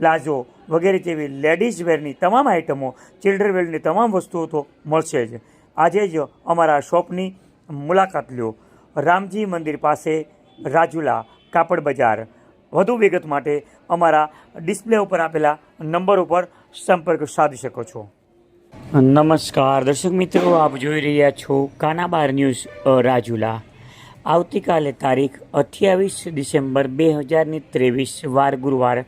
Palazzo વગેરે જેવી ladies વેરની તમામ આઇટમો ચિલ્ડ્રન વેરની તમામ વસ્તુઓ તો મળશે જ. આજે જ અમારા શોપની મુલાકાત લ્યો રામજી મંદિર પાસે રાજુલા કાપડ બજાર. વધુ વિગત માટે અમારા ડિસ્પ્લે ઉપર આપેલા નંબર ઉપર સંપર્ક સાધી શકો છો. નમસ્કાર. દર્શક મિત્રો, આપ જોઈ રહ્યા છો કાનાબાર ન્યૂઝ રાજુલા. આવતીકાલે તારીખ અઠ્યાવીસ ડિસેમ્બર બે હજારની ત્રેવીસ, વાર ગુરુવાર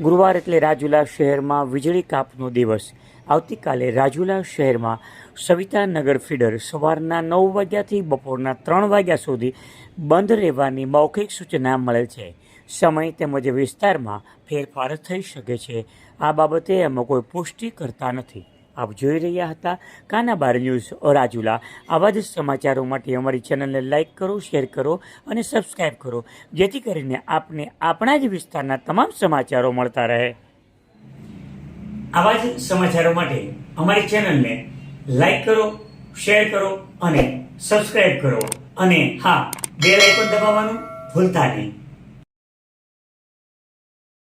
ગુરુવાર એટલે રાજુલા શહેરમાં વીજળી કાપનો દિવસ. આવતીકાલે રાજુલા શહેરમાં સવિતાનગર ફીડર સવારના નવ વાગ્યાથી બપોરના ત્રણ વાગ્યા સુધી બંધ રહેવાની મૌખિક સૂચના મળેલ છે. સમય તેમજ વિસ્તારમાં ફેરફાર થઈ શકે છે. આ બાબતે એમાં કોઈ પુષ્ટિ કરતા નથી. આપ જોઈ રહ્યા હતા કાના બાર ન્યૂઝ રાજુલા આવા જ સમાચારો માટે અમારી ચેનલને લાઇક કરો, શેર કરો અને સબસ્ક્રાઈબ કરો. જેથી કરીને આપને આપણા જ વિસ્તારના તમામ સમાચારો મળતા રહે. આવા જ સમાચારો માટે અમારી ચેનલને લાઇક કરો, શેર કરો અને સબસ્ક્રાઈબ કરો. અને હા, બેલ પણ દબાવવાનું ભૂલતા નહીં.